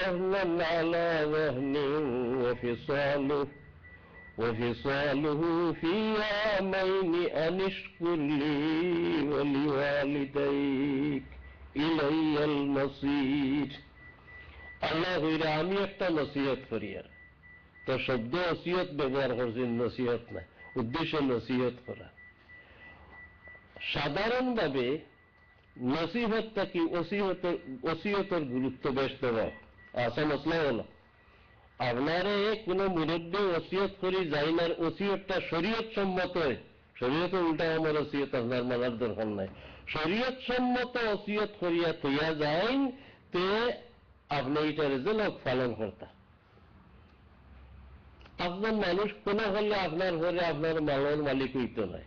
وهنا على وهن وفصاله وفصاله في عامين أن اشكر لي ولوالديك إلي المصير আল্লাহ হইলে আমি একটা নসিহত করি আর তো শব্দ ওসিয়ত ব্যবহার করছি নসিহত না উদ্দেশ্য নসিহত করা সাধারণভাবে নসিহতটা কি ওসিহতের ওসিয়তের গুরুত্ব বেশ দেওয়া আসা মশলা হলো। আপনারে কোনো মুরব্বী ওসিয়ত করি যাইনার ওসিয়তটা শরীয়ত সম্মত। শরীয়ত উল্টা আমার ওসিয়ত আপনার মানার দরকার নাই। শরীয়ত সম্মত ওসিয়ত করিয়া তৈয়া যাইন, তে আপনি এটা রেজলক পালন করতা। আপনার মানুষ কোনো হলে আপনার ঘরে আপনার মালন মালিক হইত নাই।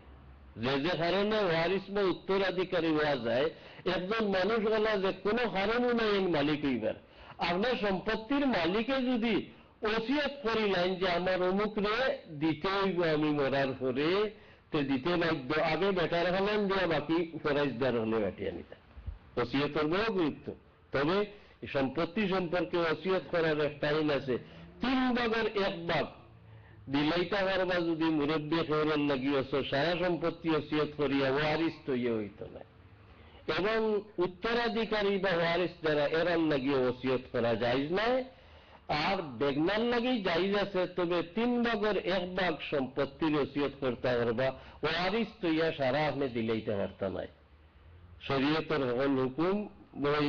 যে যে কারণে ওয়ারিস উত্তরাধিকারী হওয়া যায়, একজন মানুষ বলা যে কোনো কারণও নাই মালিক হইবার। আপনার সম্পত্তির মালিকে যদি ওসিয়ত করিলেন যে আমার অমুক রে দিতে হইব আমি মরার পরে, তো দিতে বাধ্য আগে বেটার হলেন দিয়া বাকি ফরাইজদার হলে বাটিয়া নিতাম। ওসিয়তের বড় গুরুত্ব তবে সম্পত্তি সম্পর্কে ওসিয়ত করার একটা আইন আছে। তিন ভাগের এক ভাগ। দিলাইতা পারবা যদি মুরব্বী খেয়ের লাগিয়েছ সারা সম্পত্তি ওসিয়ত করিয়া ওয়ারিস তৈরি হইত না। এবং উত্তরাধিকারী বা ওয়ারিস দ্বারা এরার লাগিয়ে ওসিয়ত করা যায় নাই আর বেগনার লাগেই যাইজ আছে, তবে তিন ভাগের এক ভাগ সম্পত্তির ওসিয়ত করতে পারবা। ওয়ারিস তৈয়া সারা আপনি দিলাইতে পারতা নাই। শরীয়তের হল হুকুম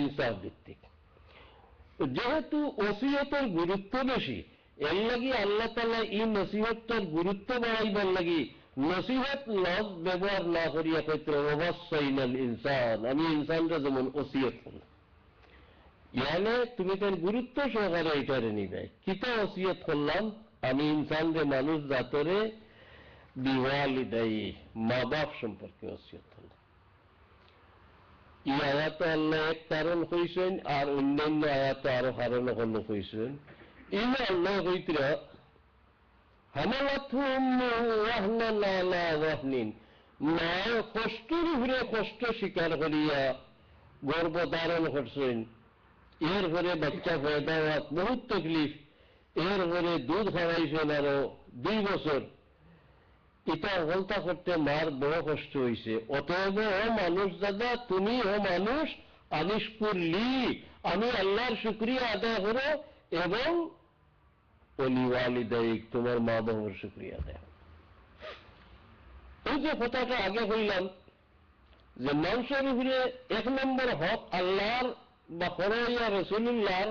ইনসাফ ভিত্তিক। যেহেতু ওসিয়তের গুরুত্ব বেশি, এর লাগি আল্লাহ তালা এই নসিহতটার গুরুত্ব বাড়াইবার লাগি নসিহত লফ ব্যবহার না করিয়া কইতে অবশ্যই ইনসান। আমি ইনসানটা যেমন ওসিয়ত করলাম ইয়ানে তুমি তার গুরুত্ব সহকারে এটারে নিবে। কিতা ওসিয়ত করলাম আমি ইনসান রে মানুষ জাতরে দেয় মা বাপ সম্পর্কে ওসিয়ত করলাম ই আয়াত আল্লাহ এক কারণ হইছেন, আর অন্যান্য আয়াত আরও কারণ হল হইছেন। ইমা আল্লাহ হইতরা স্বীকার করিয়া গর্ব ধারণ করছেন। এর বাচ্চা তকলিফ। এর দুধ আরও দুই বছর। এটা হলতা করতে মার বড় কষ্ট হয়েছে অতএব ও মানুষ দাদা, তুমি ও মানুষ আনিস করলি আমি আল্লাহর শুক্রিয়া আদায় করো এবং অলিওয়ালিদায়িক তোমার মা বাবার শুক্রিয়া করো এই যে কথাটা আগে হইলাম যে মানুষের উপরে এক নম্বর হক আল্লাহর বা হরইয়া রসুল্লাহর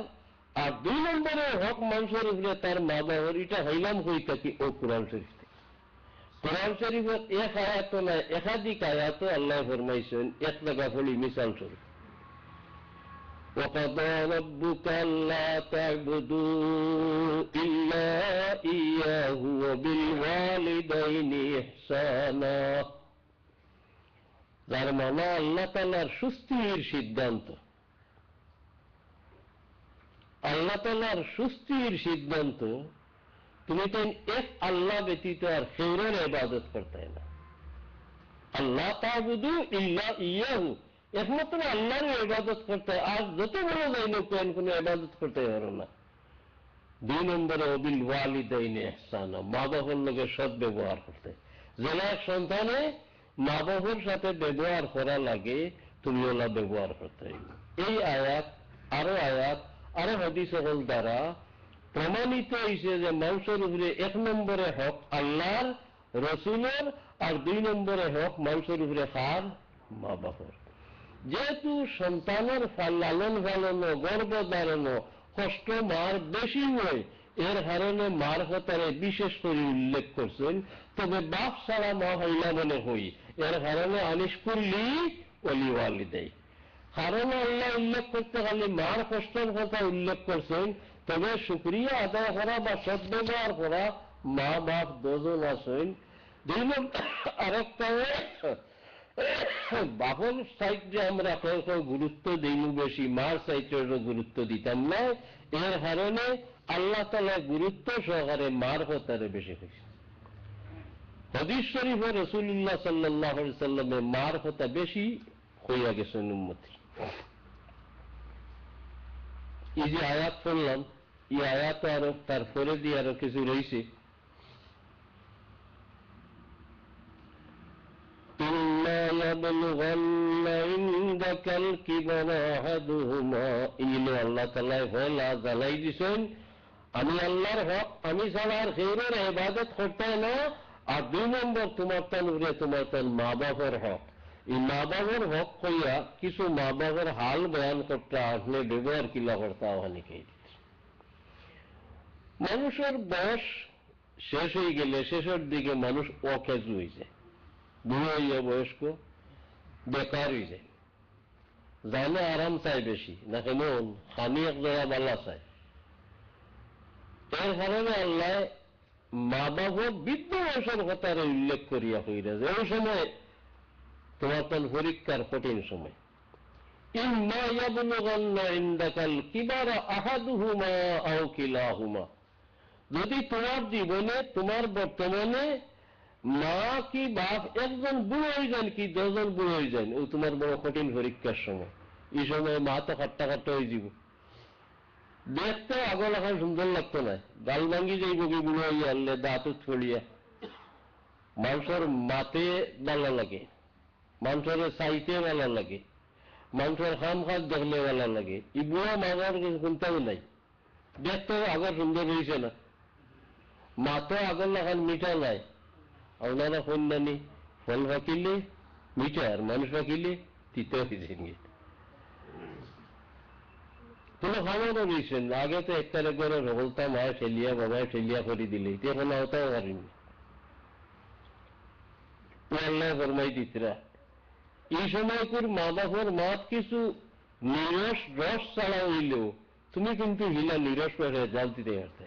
আর দুই নম্বরে হক মানুষের উপরে তার মা বাবার, এটা হইলাম হই থাকি ও কোরআন শরীফ কোরআন শরীফের এক আয়াত নয় একাধিক আয়াত আল্লাহ ফরমাইছেন, এক টাকা ফলি মিসাল স্বরূপ وقضى ربك ألا تعبدوا إلا إياه وبالوالدين إحسانا যার মানে আল্লাহ তালার সুস্থির সিদ্ধান্ত আল্লাহ তালার সুস্থির সিদ্ধান্ত তুমি তো এক আল্লাহ ব্যতীত আর সেউরের ইবাদত করতে না আল্লাহ তাবুদু ইল্লা ইয়াহু একমাত্র আল্লাহর ইবাদত করতে আর যত বড় যাই না কেন কোনো ইবাদত করতে পারো না। দুই নম্বরে, অবিল ওয়ালিদাইনে এহসান মা বাবার লোকের সৎ ব্যবহার করতে। যেন এক সন্তানে মা বাবার সাথে ব্যবহার করা লাগে, তুমি ওলা ব্যবহার করতে। এই আয়াত, আরও আয়াত, আরও হাদিস সকল দ্বারা প্রমাণিত হয়েছে যে মানুষের উপরে এক নম্বরে হক আল্লাহর, রসুলের, আর দুই নম্বরে হক মানুষের উপরে খার মা বাবার যেহেতু সন্তানের লালন পালনো গর্ব ধারণো কষ্ট মার বেশি হয় এর কারণে মার কথারে বিশেষ করে উল্লেখ করছেন, তবে বাপ ছাড়া মা হইলা মনে হই, এর কারণে আনিস করলি অলিওয়ালি দেয় কারণ আল্লাহ উল্লেখ করতে গেলে মার কষ্টের কথা উল্লেখ করছেন, তবে সুক্রিয়া আদায় করা বা সদ্ব্যবহার করা মা বাপ দুজন আছেন। দুই নম্বর, আরেকটা বাপন সাইডে আমরা কেউ গুরুত্ব দিইনি বেশি মার সাইডের গুরুত্ব দিতাম না। এর কারণে আল্লাহ তালা গুরুত্ব সহকারে মার কথারে বেশি হয়েছে। হদিস শরীফে রসুল্লাহ সাল্লাহ সাল্লামে মার কথা বেশি হইয়া গেছেন উন্মতি এই যে আয়াত পড়লাম, এই আয়াত আরও তারপরে দিয়ে আরও কিছু রয়েছে। আমি আল্লাহর হক আমি ছাড়া আর খেয়ের ইবাদত করতে না আর দুই নম্বর তোমার তান উড়ে তোমার তান মা বাবার হক এই মা বাবার হক কইয়া কিছু মা বাবার হাল বয়ান করতে আপনি ব্যবহার কিলা করতে অনেকে মানুষের বয়স শেষ হয়ে গেলে শেষের দিকে মানুষ অকেজু হয়েছে বুড়ো হইয়া বয়স্ক বেকার হয়ে যায় জানে আরাম চাই বেশি, না কেমন খানি এক জায়গা বালা চাই এর কারণে আল্লাহ মা বাবা বৃদ্ধ বয়সের কথা উল্লেখ করিয়া হইরা যে, ওই সময় তোমার তখন পরীক্ষার কঠিন সময়। যদি তোমার জীবনে, তোমার বর্তমানে মা কি বাপ একজন বুড়ো হয়ে যান কি দশজন বুড়ো হয়ে যান? ও তোমার বড় কঠিন পরীক্ষার সময়। এই সময় মা তো খাট্টা খাট্টা হয়ে যাব দেখতে আগল এখন সুন্দর লাগতো না। গাল ভাঙ্গি যাইব কি বুড়ো হয়ে আনলে দাঁত ছড়িয়া মানুষের মাতে ভালো লাগে। মানুষের চাইতে ভালো লাগে। মানুষের খাম খাত দেখলে ভালো লাগে। ই বুড়া মাগার কোনটাও নাই। দেখতে আগর সুন্দর হয়েছে না। মা তো আগর লাগান মিঠা নাই। আপনারা কন্যানি ফল ফাঁকিলে মিঠা আর মানুষ ফাঁকিলে তিতে হয়েছেন কোনো খবরও রয়েছেন আগে তো একটারে করে রগলতাম হয় ঠেলিয়া বাবায় ঠেলিয়া করে দিলে এখন ওটাও পারিনি আল্লাহ ফরমাই দিতরা এই সময় তোর মা বাবার মাত কিছু নিরস রস ছাড়া হইলেও তুমি কিন্তু হিলা নিরস করে জাল দিতে পারতে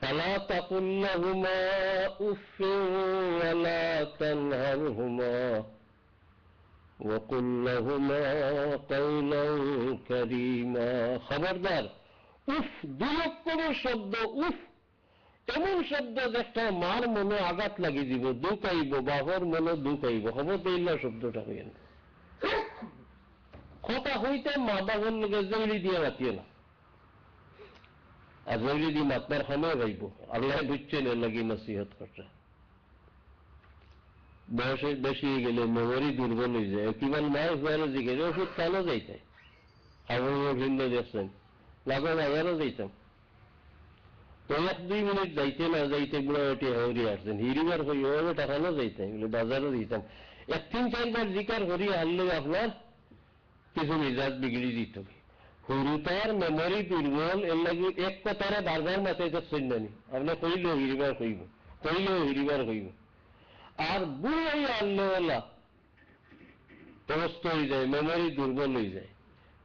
فلا تقل لهما اف ولا تنهرهما وقل لهما قولا كريما খবরদার উফ দুলক্ষণের শব্দ উফ এমন শব্দ একটা মার মনে আঘাত লাগি দিব দুঃখ আইব বাহর মনে দুঃখ আইব খবর দিল্লা শব্দটা হইয়া না কথা হইতে মা বাবার লোকে জঙ্গলি দিয়ে মাতিয়ে না জঙ্গলি দিয়ে মাতবার সময় পাইব আল্লাহ বুঝছেন এর লাগি নসিহত করছে বয়সে বেশি হয়ে গেলে মেমোরি দুর্বল হয়ে যায় কিমান মাস বাইরে জিজ্ঞেস ওষুধ কেন যাইতাই খাবার ভিন্ন দেখছেন লাগো বাজারও যাইতাম তো এক দুই মিনিট যাইতে না যাইতে গুলো এটি হরি আসছেন হিরিবার হই ওভাবে টাকানো যাইতাম এগুলো বাজারও দিতাম এক তিন চারবার জিকার হরি আনলে আপনার কিছু মেজাজ বিগড়ি দিত হরুতার মেমোরি দুর্বল এর লাগি এক কথারে বারবার মাথায় দেখছেন নানি আপনি কইলেও হিরিবার হইব কইলেও হিরিবার হইব। আর বুড়ো আনলে ওলা অবস্থ হয়ে যায় মেমোরি দুর্বল হয়ে যায়।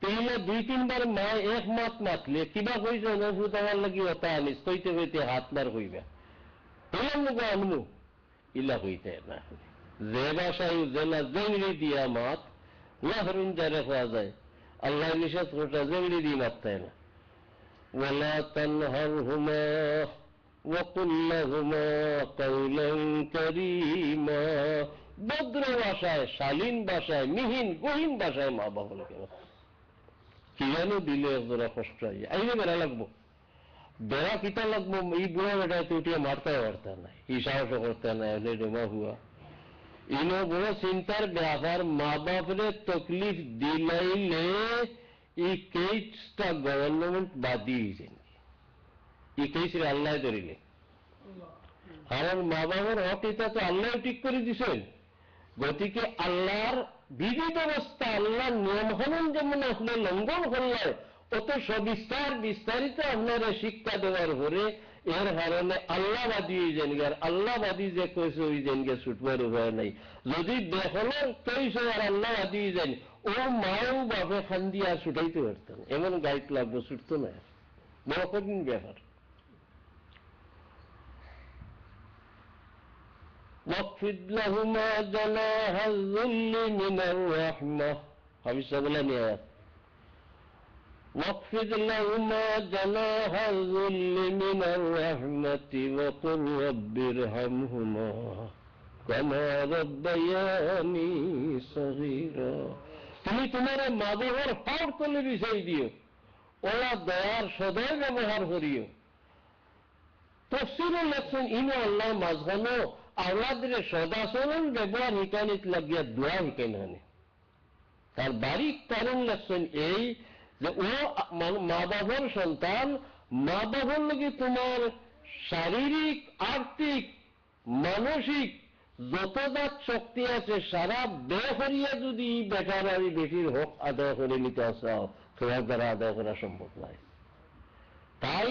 তেইলে দুই তিনবার মা এক মাত মাতলে কিবা কইছে নজুত আমার লাগি ওটা আনিস, কইতে কইতে হাত মার কইবা হইলাম মুখ আনমু ইলা কইতে না যে বাসায় জেলা জেংড়ি দিয়া মাত, লাহরুন যারে খাওয়া যায়। আল্লাহ নিষেধ করটা জেংড়ি দিয়ে মারতে না ولا تنهرهما وقل لهما قولا كريما ভদ্র ভাষায় শালীন ভাষায় মিহিন গহীন ভাষায় মা বাবাকে কি জানো দিলে একজোড়া কষ্ট হয় আইনে বেড়া লাগবো বেড়া কিতা লাগবো এই বুড়া বেটায় তো উঠিয়ে মারতে পারতে না এই সাহস করতে না এনে জমা হুয়া ইনো বড় চিন্তার ব্যাপার মা বাপরে তকলিফ দিলাইলে এই কেসটা গভর্নমেন্ট বাদি হয়েছেন এই কেসরে আল্লাহ ধরিলে। কারণ মা বাবার হক এটা তো আল্লাহ ঠিক করে দিছেন গতিকে আল্লাহর বিধি অবস্থা, আল্লাহর নিয়ম হনন যেমন আপনার লঙ্ঘন করলে, অত সবিস্তার বিস্তারিত আপনারা শিক্ষা দেওয়ার পরে এর কারণে আল্লাহবাদী হয়ে যান আর আল্লাহবাদী যে কইছে ওই যেন গে ছুটবার উপায় নাই যদি দেখলো তৈছে আর আল্লাহবাদী হয়ে যান ও মাও বাপে খান্দি আর ছুটাইতে পারতেন এমন গাইড লাগবো ছুটতো না বড় কঠিন ব্যাপার واخفض لهما جناح الذل من الرحمة خمسة بلا نهاية واخفض لهما جناح الذل من الرحمة وقل رب ارحمهما كما ربياني صغيرا তুমি তোমার মা বাবার পাওয়ার তলে বিষয় দিও ওরা দয়ার সদয় ব্যবহার করিও তফসিরুল লেখছেন ইনো আল্লাহ মাঝখানো আওলাদের সদাচরণ ব্যবহার হিকানিত লাগিয়া দোয়া হিকান হানে তার বাড়ির কারণ লেখছেন এই যে ও মা বাবার সন্তান মা বাবার লগে তোমার শারীরিক, আর্থিক, মানসিক যতদাত শক্তি আছে, সারা ব্যয় করিয়া যদি বেটার আমি বেটির হক আদায় করে নিতে আসাও তোমার দ্বারা আদায় করা সম্ভব নয়। তাই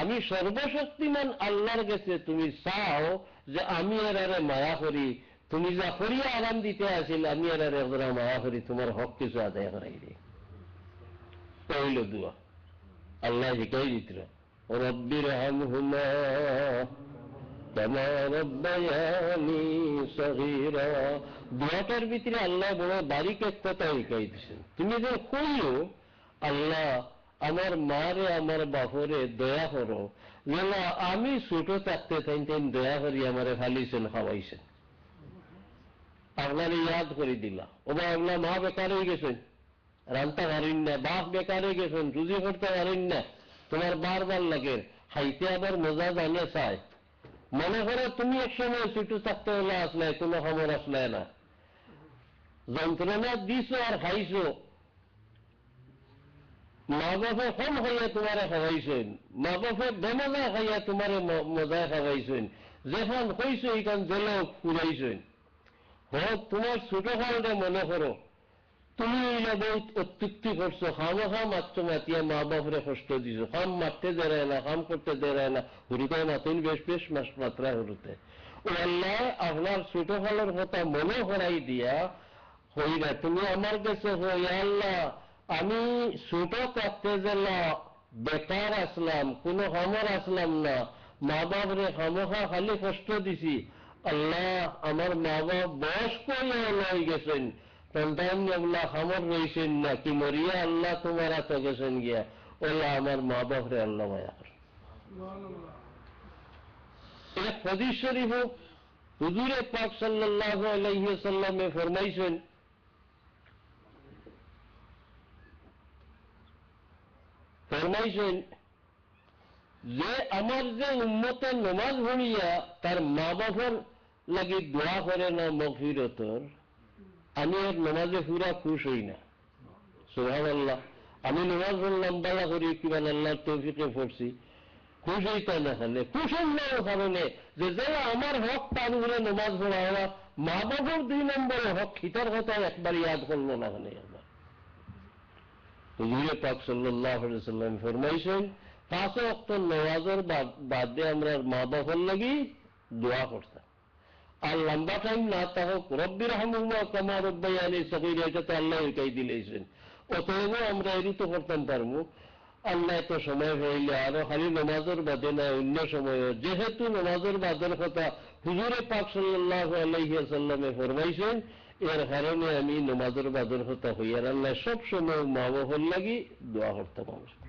আমি সর্বশক্তিমান আল্লাহর কাছে তুমি চাও যে আমি এর আরে মায়া করি, তুমি যা করিয়া আরাম দিতে আসিল, আমি আরে একজনা মায়া করি, তোমার হক কিছু আদায় করাই দিই। এটা হইল দোয়া। আল্লাহ শিখাই দিতে রব্বির হাম হুমা দোয়াটার ভিতরে আল্লাহ বড় বারিক এক কথা শিখাই দিছেন। তুমি যে কইও, আল্লাহ, আমার মারে, আমার বাহরে দয়া করো, যেন আমি ছোট থাকতে তাই দয়া করি, আমার ফালিছেন, খাওয়াইছেন। আপনারে ইয়াদ করে দিলা। ওবা আপনার মা বেকার হয়ে গেছেন। রান্তা পারেন না, বাপ বেকার গেছেন, রুজি করতে পারেন না। তোমার বারবার লাগে খাইতে আবার মজা জানে চায়। মনে করো তুমি এক সময় ছুটু থাকতে হলে আসলে কোনো খবর আসলে না। যন্ত্রণা দিছো আর খাইছো। মা বাপে কম খাইয়া তোমারে খাওয়াইছেন, মা বাপে বেমজা খাইয়া তোমারে মজায় খাওয়াইছেন। যেখান কইছো এইখান জেলেও ফুরাইছেন। হোক তোমার ছোট মনে করো তুমি বহুত অত্যুক্তি করছ খামা মাত্র মাতিয়া মা বাপরে কষ্ট দিছো। খাম মারতে দেয় না খাম করতে দেয় না, হুরুতে মাতিন বেশ বেশ মাস মাত্রা হুরুতে। ও আল্লাহ, আপনার ছোট কালের কথা মনে করাই দিয়া হইরা তুমি আমার কাছে হই আল্লাহ, আমি ছোট থাকতে গেলা বেকার আসলাম, কোনো খামর আসলাম না। মা বাপরে খামোখা খালি কষ্ট দিছি। আল্লাহ, আমার মা বাপ বয়স্ক হয়ে গেছেন। খামর রয়েছেন না কি মরিয়া আল্লাহ তোমার গেছেন গিয়া আমার মা বাপরে আল্লাহ মায়া হুজুরে পাক ফরমাইছেন ফরমাইছেন যে আমার যে উন্মতে নমাজ ভরিয়া তার মা বাবার লাগি দোয়া করে না মফিরতর আমি আর নমাজে পুরা খুশ হই না। সোহান আল্লাহ আমি নমাজ বললাম বালা করি কিবা আল্লাহর তৌফিকে পড়ছি। খুশ হইতা না খালে খুশ হইলেও কারণে যে যারা আমার হক তার উপরে নমাজ পড়া হওয়া মা বাবার দুই নম্বরে হক খিতার কথা একবার ইয়াদ করল না খালে আমার। হুজুরে পাক সাল্লাহ সাল্লাম ফরমাইছেন, পাঁচ অক্ত নমাজের বাদে আমরা মা বাবার লাগি দোয়া করতাম। আর লম্বা টাইম না তা হোক রব্বির হামুমা কামা রব্বাইয়ানি সহির এটা তো আল্লাহ এটাই দিলেছেন। অতএব আমরা এরই তো করতাম পারব। আল্লাহ এত সময় হইলে আরও খালি নমাজের বাদে না অন্য সময়। যেহেতু নমাজের বাদের কথা হুজুরে পাক সাল্লাহ আলাইসাল্লামে ফরমাইছেন, এর কারণে আমি নমাজের বাদের কথা হইয়ার আল্লাহ সব সময় মা লাগি দোয়া করতাম আমরা